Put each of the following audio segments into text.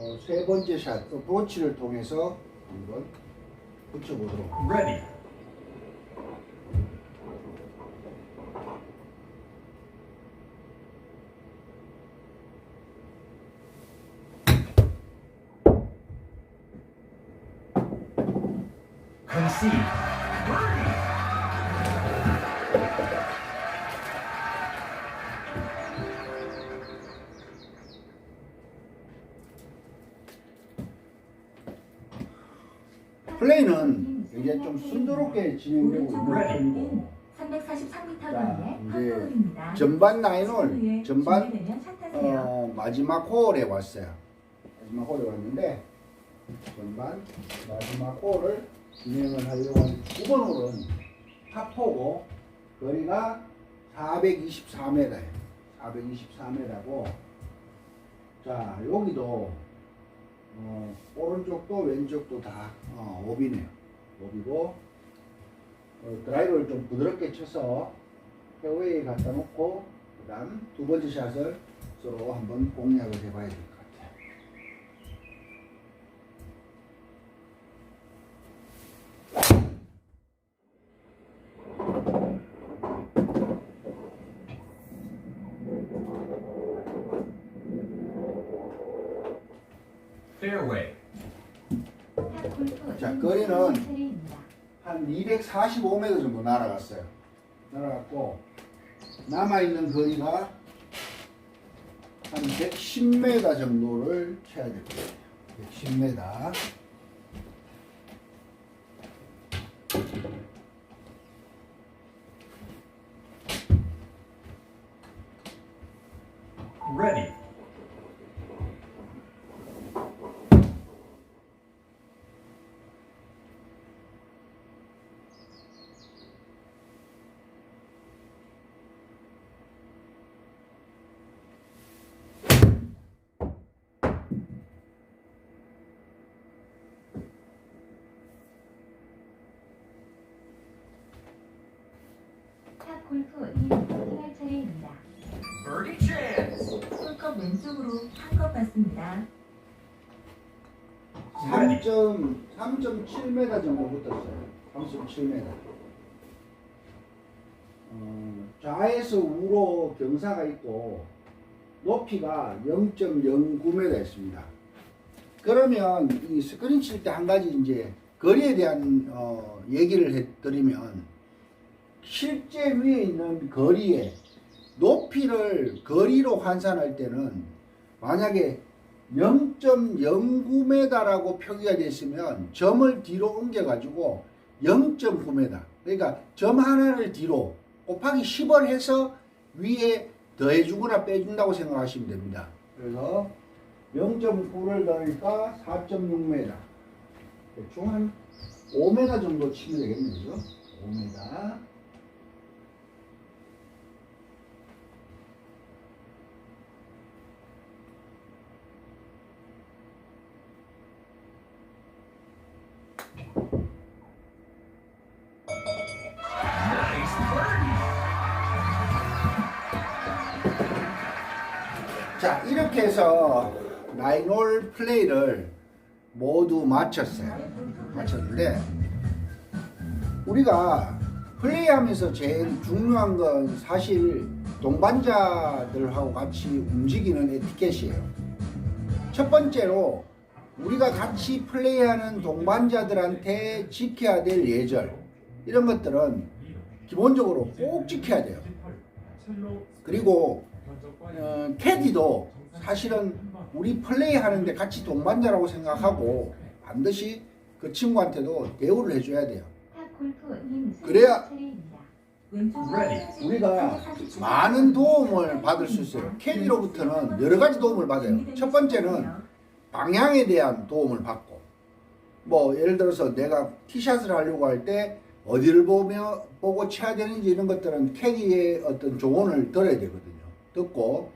어, 세 번째 샷 어프로치를 통해서 한번 붙여보도록 Ready. Concede. 좀 순조롭게 진행되고 있는 편이고 343m 자, 거리의 이제 파크홀입니다. 전반 나인홀 전반. 어, 마지막 홀에 왔어요. 마지막 홀에 왔는데 전반 마지막 홀을 진행을 하려고 하는 9번 홀은 탑포고 거리가 424m예요. 424m고 자 여기도 어, 오른쪽도 왼쪽도 다 어, 옵이네요. 옵이고 어, 드라이버를 좀 부드럽게 쳐서 페어웨이에 갖다 놓고 그 다음 두 번째 샷을 서로 한번 공략을 해봐야 될 것 같아요. 자, 인 거리는. 한 245m 정도 날아갔어요. 날아갔고 남아 있는 거리가 한 110m 정도를 쳐야 될 거예요. 110m. Ready. 탑골프 인 할 차례입니다. Birdie chance. 홀컵 왼쪽으로 한것 같습니다. 3.3.7m 정도 붙었어요. 3.7m. 어, 좌에서 우로 경사가 있고 높이가 0.09m 있습니다. 그러면 이 스크린 칠 때 한 가지 이제 거리에 대한 어, 얘기를 해드리면 실제 위에 있는 거리에 높이를 거리로 환산할 때는 만약에 0.09m라고 표기가 됐으면 점을 뒤로 옮겨가지고 0.9m 그러니까 점 하나를 뒤로 곱하기 10을 해서 위에 더해주거나 빼준다고 생각하시면 됩니다. 그래서 0.9를 더하니까 4.6m 대충 한 5m 정도 치면 되겠네요. 5m 해서 나인홀 플레이를 모두 마쳤어요. 마쳤는데 우리가 플레이하면서 제일 중요한 건 사실 동반자들하고 같이 움직이는 에티켓이에요. 첫 번째로 우리가 같이 플레이하는 동반자들한테 지켜야 될 예절 이런 것들은 기본적으로 꼭 지켜야 돼요. 그리고 어, 캐디도 사실은 우리 플레이 하는데 같이 동반자라고 생각하고 반드시 그 친구한테도 대우를 해줘야 돼요. 그래야. 우리가 많은 도움을 받을 수 있어요. 캐디로부터는 여러 가지 도움을 받아요. 첫 번째는 방향에 대한 도움을 받고, 뭐 예를 들어서 내가 티샷을 하려고 할 때 어디를 보며 보고 쳐야 되는지 이런 것들은 캐디의 어떤 조언을 들어야 되거든요. 듣고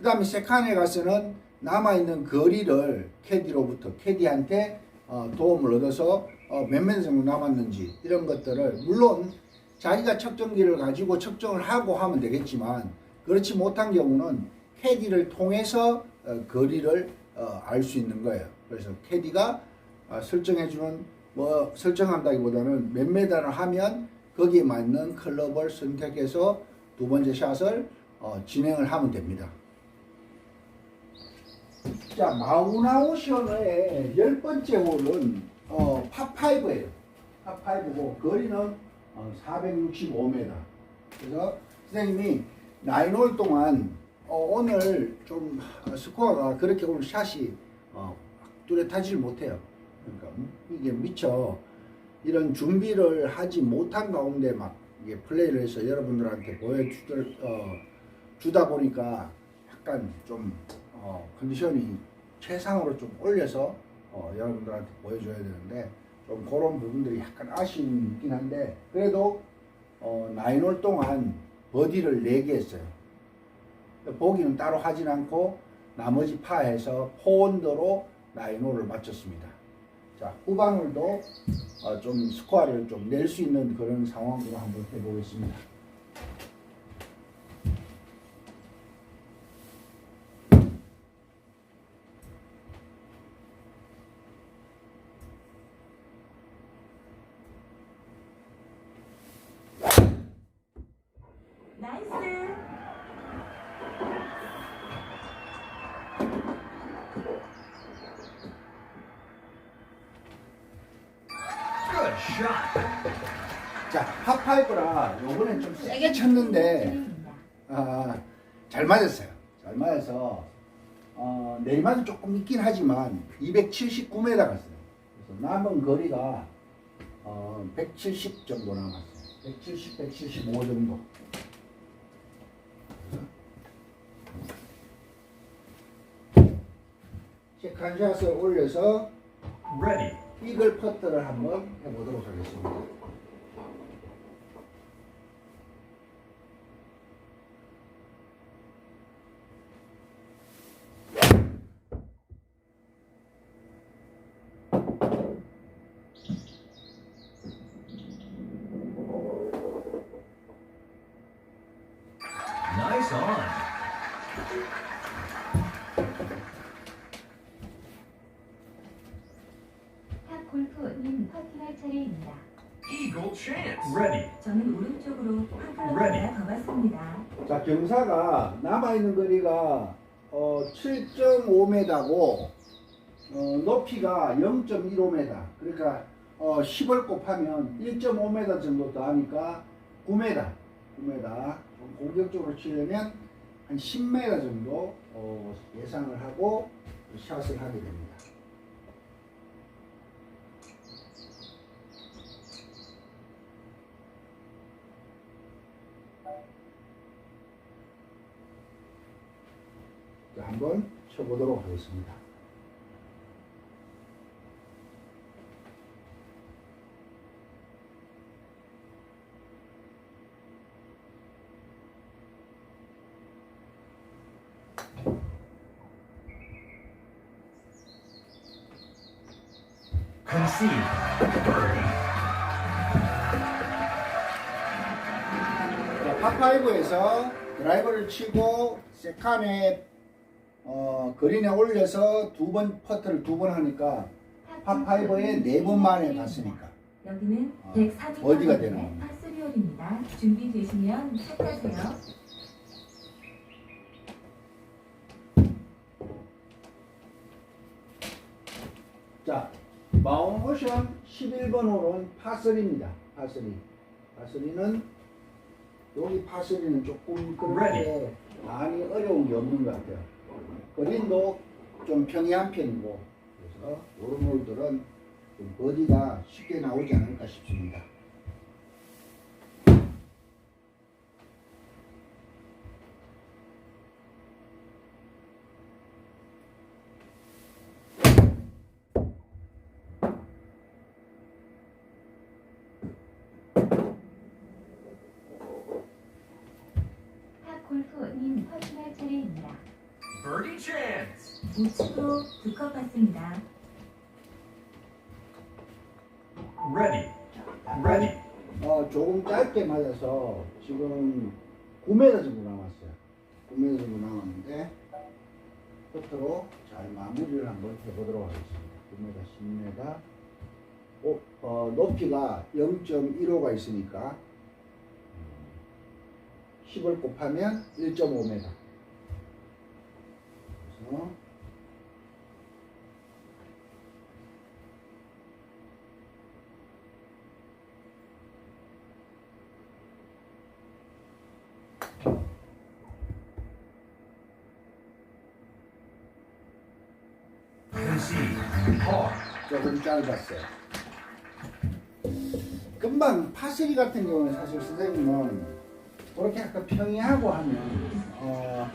그 다음에 세칸에 가서는 남아있는 거리를 캐디로부터 캐디한테 어, 도움을 얻어서 어, 몇몇 정도 남았는지 이런 것들을 물론 자기가 측정기를 가지고 측정을 하고 하면 되겠지만 그렇지 못한 경우는 캐디를 통해서 어, 거리를 어, 알 수 있는 거예요. 그래서 캐디가 아, 설정해주는 뭐 설정한다기보다는 몇 메다를 하면 거기에 맞는 클럽을 선택해서 두 번째 샷을 어, 진행을 하면 됩니다. 자 마우나오션의 열 번째 홀은 어, 파5예요. 파5고 거리는 어, 465m. 그래서 선생님이 나인홀 동안 어, 오늘 좀 스코어가 그렇게 오늘 샷이 어, 뚜렷하지 못해요. 그러니까 이게 미처 이런 준비를 하지 못한 가운데 막 이게 플레이를 해서 여러분들한테 보여주들 어, 보니까 약간 좀 어, 컨디션이 최상으로 좀 올려서 어, 여러분들한테 보여줘야 되는데 좀 그런 부분들이 약간 있긴 한데 그래도 어, 나인홀 동안 버디를 4개 했어요. 보기는 따로 하진 않고 나머지 파해서 포원더로 나인홀을 마쳤습니다. 자 후반홀도 어, 좀 스코어를 좀 낼 수 있는 그런 상황으로 한번 해보겠습니다. 자 팝파이브라 요번엔 좀 세게 쳤는데. 아, 잘 맞았어요. 잘 맞아서 어, 내리막이 조금 있긴 하지만 279m 갔어요. 그래서 남은 거리가 어, 170 정도 남았어요. 170, 175 정도. 세컨샷을 올려서 Ready. 이글 퍼트를 한번 해보도록 하겠습니다. 자, 경사가 남아있는 거리가 어, 7.5m고 어, 높이가 0.15m. 그러니까 어, 10을 곱하면 1.5m 정도 더 하니까 9m. 9m. 좀 공격적으로 치려면 한 10m 정도 어, 예상을 하고 샷을 하게 됩니다. 한번 쳐보도록 하겠습니다. Concede. Birdie. 자, 파5에서 드라이버를 치고 세칸에 어, 그린에 올려서 두 번 퍼트를 두 번 하니까 파5에 네 번 만에 갔으니까 여기는 아, 140 어디가 되는 겁니까? 파스리홀입니다. 준비되시면 시작하세요. 자, 마운오션 11번 홀은 파3입니다. 파3. 파3는 여기 파3는 조금 그렇게 많이 어려운 게 없는 것 같아요. 그린도 좀 평이한 편이고 그래서 이런 홀들은 좀 버디가 쉽게 나오지 않을까 싶습니다. 탑 골프님 퍼팅할 차례입니다. Birdie chance. 우측으로 두 컵 받습니다. Ready. Ready. 어, 조금 짧게 맞아서 지금 9m 정도 남았어요. 9m 정도 남았는데 끝으로 잘 마무리를 한번 해보도록 하겠습니다. 9m, 10m. 어, 어, 높이가 0.15가 있으니까 10을 곱하면 1.5m. Concede. Par. 조금 짧았어요. 금방 파스리 같은 경우는 사실 선생님은 그렇게 약간 평이하고 하면 어,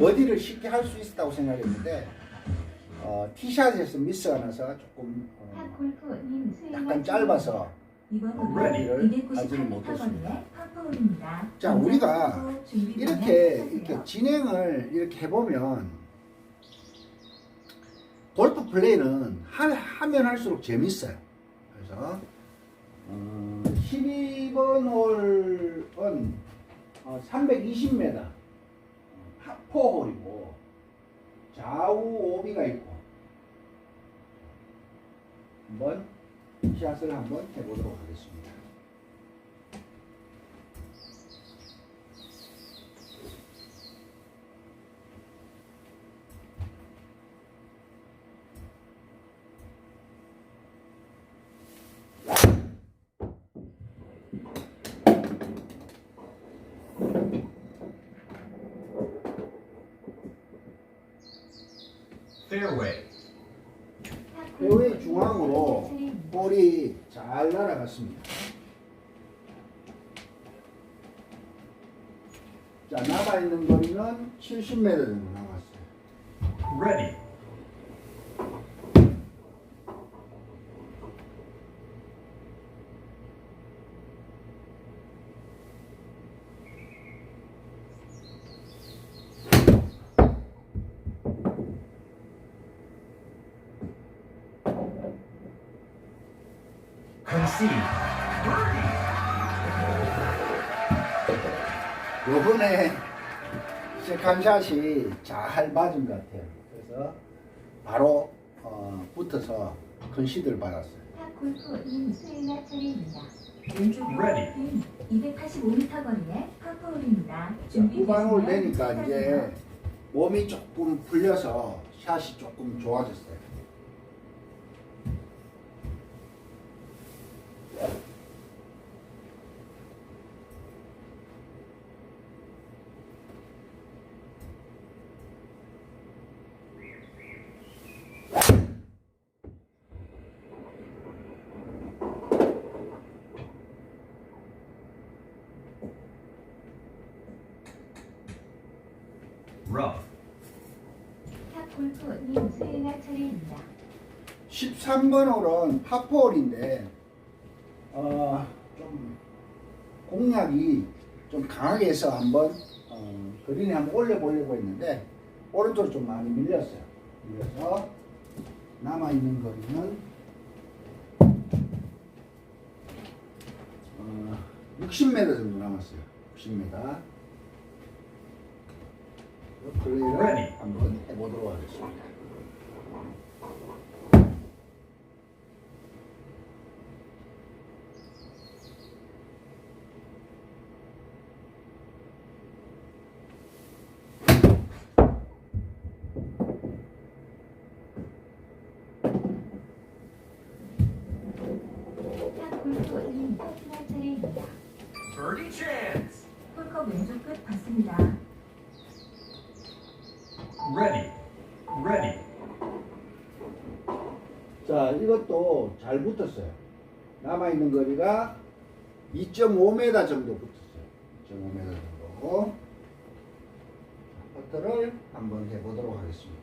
버디를 쉽게 할 수 있다고 생각했는데 어, 티샷에서 미스가 나서 조금 어, 약간 짧아서. 홀은 하지는 298m 못했습니다. 자, 우리가 이렇게. 이렇게 진행을 이렇게 해보면 골프 플레이는 하, 하면 할수록 재밌어요. 그래서 어, 12번 홀은 어, 320m 파 포홀이고 좌우 오비가 있고 한번 샷을 한번 해보도록 하겠습니다. Fairway. 배우의 중앙으로 볼이 잘 날아갔습니다. 자, 남아 있는 거리는 70m 정도 남았어요. Ready. 요번에 세컨샷이 잘 맞은 것 같아요. 그래서 바로 어, 붙어서 컨시드를 받았어요. 탑골프님 수행할 차례입니다. Ready. 핀 285m 거리의 파포홀입니다. 준비되시면 되니까 이제. 몸이 조금 풀려서 샷이 조금 좋아졌어요. 탑골프님 수행할 차례입니다. 13번 홀은 파포홀인데 어, 좀 공략이 좀 강하게 해서 한번 어, 그린에 한번 올려보려고 했는데 오른쪽으로 좀 많이 밀렸어요. 밀려서 남아있는 거리는 어, 60m 정도 남았어요. 60m. 플레이를. 한번 해보도록 하겠습니다. 탑골프님 퍼팅할 차례입니다. Birdie chance. 홀컵 왼쪽 끝 봤습니다. Ready. Ready. 자, 이것도 잘 붙었어요. 남아있는 거리가 2.5m 정도 붙었어요. 2.5m 정도. 퍼터를 한번 해보도록 하겠습니다.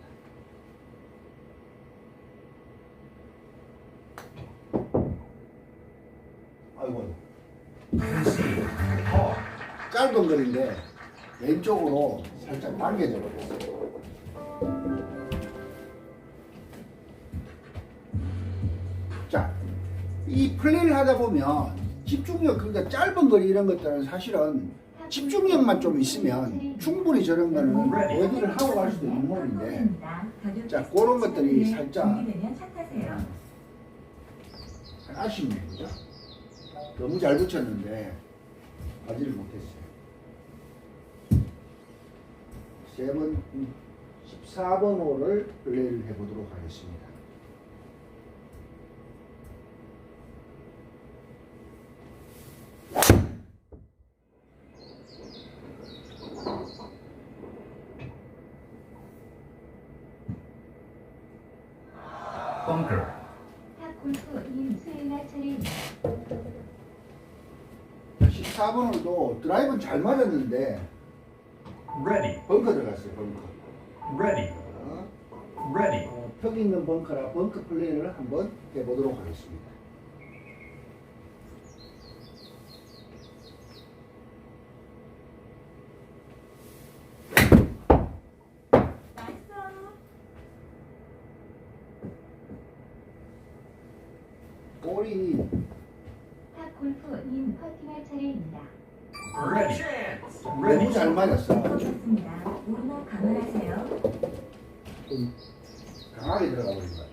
아이고. Par. 짧은 거리인데 왼쪽으로 살짝. 자, 이 플레이를 하다 보면 집중력, 그러니까 짧은 거리 이런 것들은 사실은 집중력만 좀 있으면 충분히 저런 거는 어디를 하고 갈 수도 있는 홀인데 자, 그런 것들이 살짝-. 아쉽네 그죠? 너무 잘 붙였는데 가지를 못했어요. 세번 14번 홀을 플레이를 해보도록 하겠습니다. Bunker. 탑 골프님 수요일날 차례입니다. 14번 홀도 드라이브는 잘 맞았는데 Ready. 벙커 들어갔어요 벙커. Ready. 어, Ready. 어, 턱 있는 벙커라 벙커 플레이를 한번 해보도록 하겠습니다. 나이스. 볼이 탑 골프님 퍼팅할 차례입니다. Ready. Chance. 너무 Ready. 잘 맞았어. 좋습니다. 오르막 감안하세요. 좀 강하게 들어가 버린 것 같아.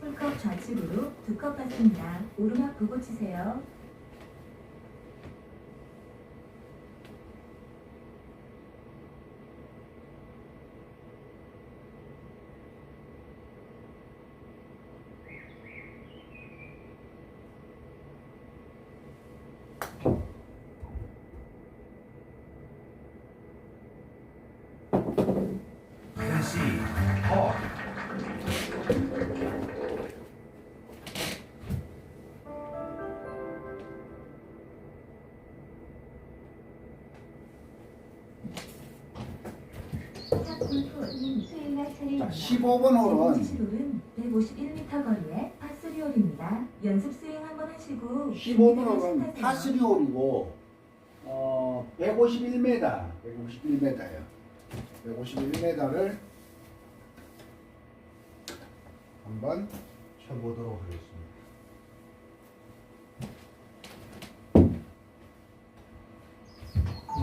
풀컵 좌측으로 두 컵 받습니다. 오르막 보고 치세요. 자, 차례입니다. 15번 홀은 홀은 151m 거리의 파3 홀입니다. 연습 스윙 한번 하시고 15번 홀은 파3 홀이고 어, 151m, 151m예요. 151m를 한번 쳐보도록 하겠습니다.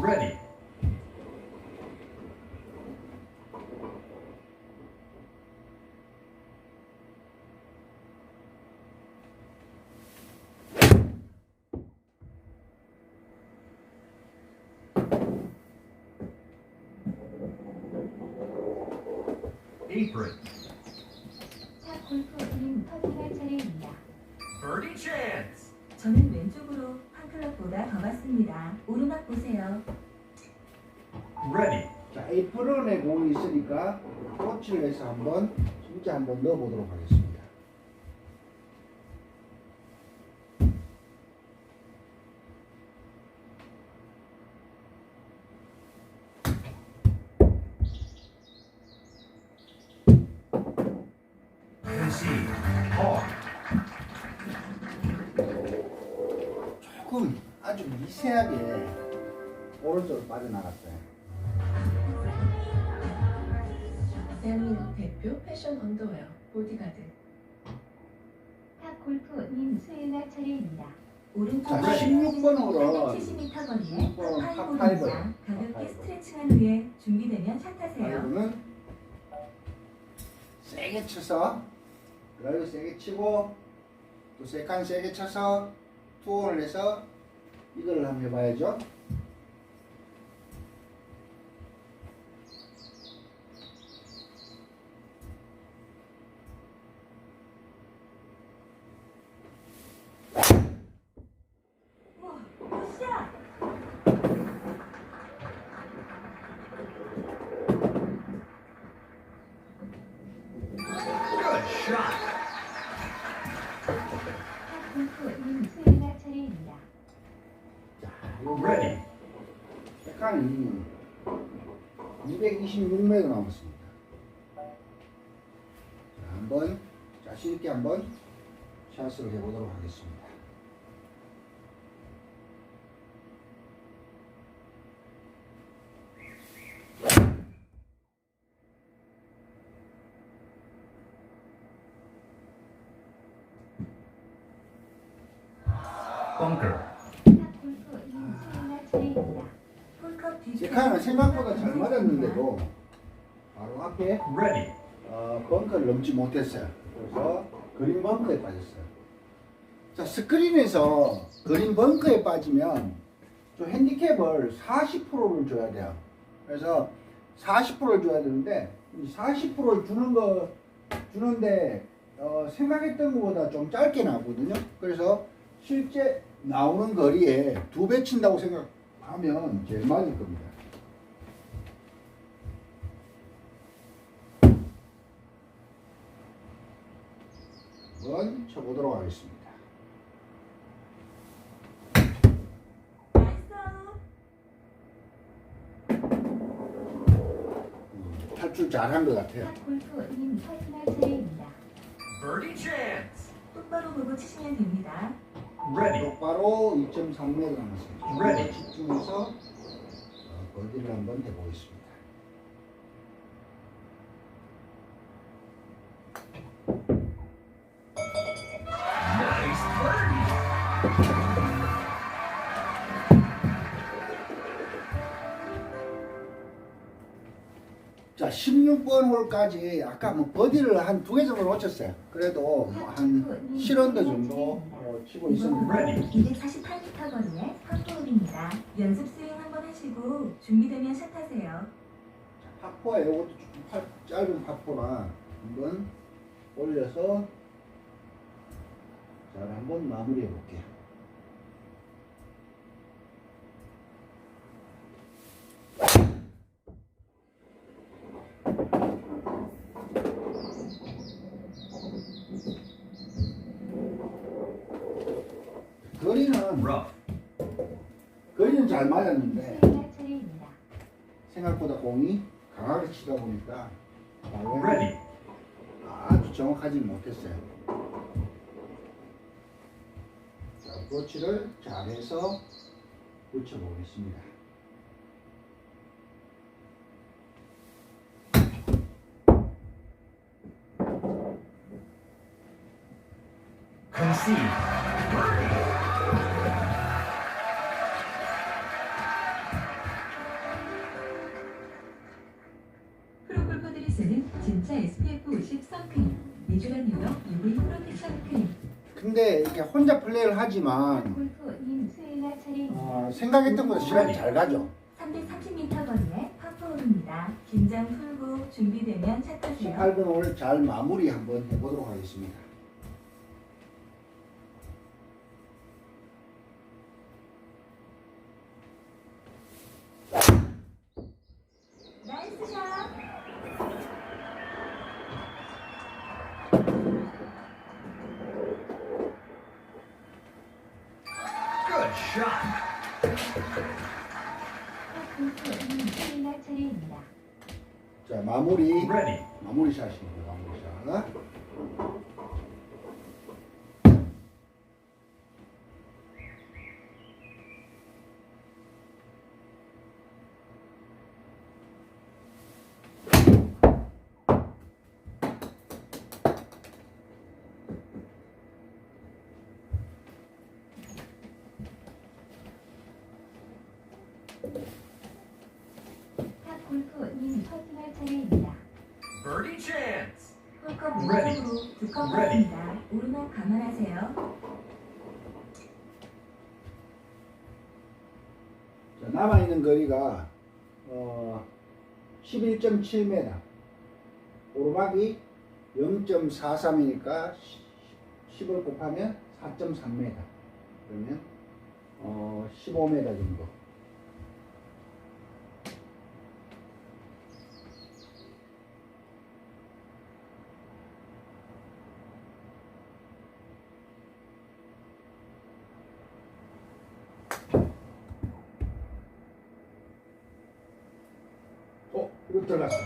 Ready. Apron. 탑 골프님 퍼팅할 차례입니다. Birdie chance. 저는 왼쪽으로 한 클럽보다 더 맞습니다. 오르막 보세요. Ready. 자, 에이프런에 공이 있으니까 터치를 해서 한번 진짜 한번 넣어보도록 하겠습니다. 미세하게 오른쪽으로 빠져나갔어요. 대한민국 대표 패션 언더웨어 보디가드 탑 골프님 수요일날 차례입니다. 오른쪽 자, 16번 홀은 470m 거리의 16번 파5홀입니다. 파5. 가볍게 파5. 스트레칭한 후에 준비되면 차 타세요. 드라이브는 세게 쳐서 드라이브 세게 치고 또 세컨 세게 쳐서 투혼을 해서 이걸 한번 해봐야죠. 시간이 226매가 남았습니다. 자, 한번 자신있게 한번 샷을 해보도록 하겠습니다. 벙커 세카는 생각보다 잘 맞았는데도 바로 앞에 Ready. 어, 벙커를 넘지 못했어요. 그래서 그린 벙커에 빠졌어요. 자, 스크린에서 그린 벙커에 빠지면 좀 핸디캡을 40%를 줘야 돼요. 그래서 40%를 줘야 되는데 이 40%를 주는 거 주는데 어, 생각했던 것보다 좀 짧게 나오거든요. 그래서 실제 나오는 거리에 두 배 친다고 생각하면 제일 맞을 겁니다. 한번 쳐보도록 하겠습니다. 음, 탈출 잘한 것 같아요. 골프님 퍼팅할 차례입니다. Birdie chance. 똑바로 보고 치시면 됩니다. Ready. 똑바로 2.3m 남았습니다. Ready. 집중해서 어, 버디를 한번 해보겠습니다. 자, 16번 홀까지 아까 뭐 버디를 한 두 개 정도 놓쳤어요. 그래도 뭐한 7언더 정도 어, 치고 있었는데 Ready. 248m 거리의 파포홀입니다. 연습 스윙 한번 하시고 준비되면 샷하세요. 파포에 이것도 좀 팔- 짧은 파포라 한번 올려서 잘 한번 마무리해 볼게요. 거리는. 거리는 잘 맞았는데 차례입니다. 생각보다 공이 강하게 치다 보니까 Ready. 아주 정확하지 못했어요. 자, 브로치를 잘해서 붙여보겠습니다. Concede. 프로텍션 크림. 근데 이렇게 혼자 플레이를 하지만. 어, 생각했던 것보다 시간이 잘 가죠. 330m 거리의 파포홀입니다. 긴장 풀고 준비되면 샷하세요. 18번 홀잘 마무리 한번 해보도록 하겠습니다. 자, 마무리. 마무리 샷입니다. 마무리 샷. 탑 골프님 퍼팅할 차례입니다. Birdie chance. Ready. 왼쪽으로 두컵 Ready. 받습니다. 오르막 감안하세요. 자, 남아있는 거리가 어, 11.7m 오르막이 0.43이니까 10을 곱하면 4.3m 그러면 어, 15m 정도 어? 이거 들어갔어.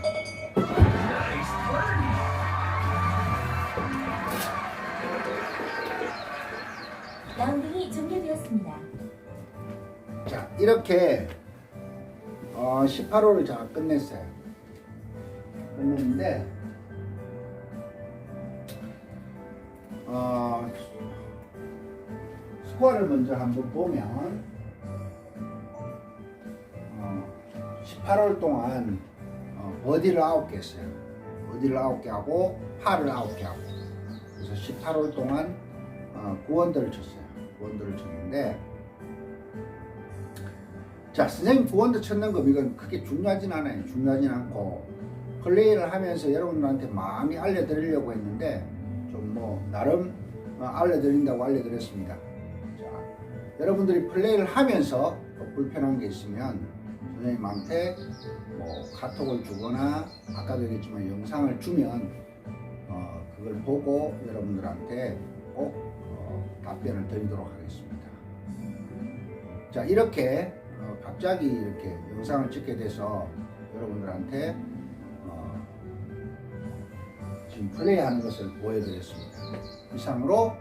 라운딩이. 자 이렇게 어, 18호를 제가 끝냈어요 끝냈는데 어, 스코어를 먼저 한번 보면 어, 18홀 동안 어, 버디를 9개 했어요. 버디를 9개 하고 파를 9개 하고 그래서 18홀 동안 어, 9원더를 쳤어요. 9원더를 쳤는데 자 선생님 9원더 쳤는 거 이건 크게 중요하진 않아요. 중요하진 않고 플레이를 하면서 여러분들한테 많이 알려드리려고 했는데 좀 뭐 나름 어, 알려드린다고 알려드렸습니다. 자, 여러분들이 플레이를 하면서 또 불편한 게 있으면 선생님한테 뭐 카톡을 주거나 아까도 얘기했지만 영상을 주면 어, 그걸 보고 여러분들한테 꼭 어, 답변을 드리도록 하겠습니다. 자 이렇게 어, 갑자기 이렇게 영상을 찍게 돼서 여러분들한테 어, 지금 플레이하는 것을 보여드렸습니다. 이상으로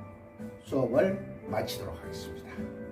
수업을 마치도록 하겠습니다.